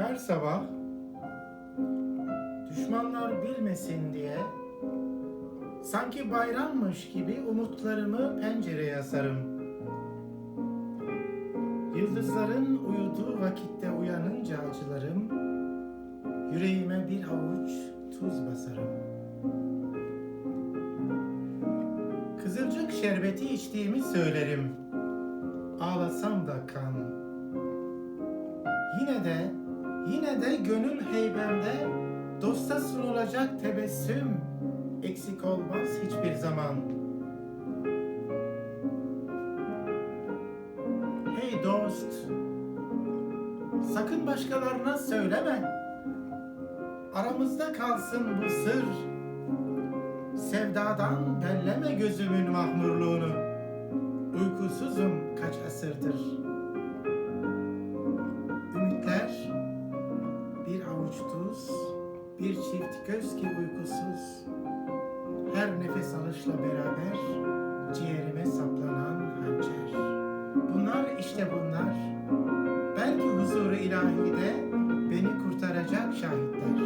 Her sabah düşmanlar bilmesin diye sanki bayrammış gibi umutlarımı pencereye asarım. Yıldızların uyuduğu vakitte uyanınca acılarım, yüreğime bir avuç tuz basarım. Kızılcık şerbeti içtiğimi söylerim. Ağlasam da kan. Yine de, yine de gönül heybemde dosta sunulacak tebessüm eksik olmaz hiçbir zaman. Hey dost, sakın başkalarına söyleme. Aramızda kalsın bu sır. Sevdadan belleme gözümün mahmurluğunu. Uykusuzum kaç bir avuç tuz, bir çift göz ki uykusuz. Her nefes alışla beraber ciğerime saplanan hançer. Bunlar işte bunlar. Belki huzuru ilahide beni kurtaracak şahitler.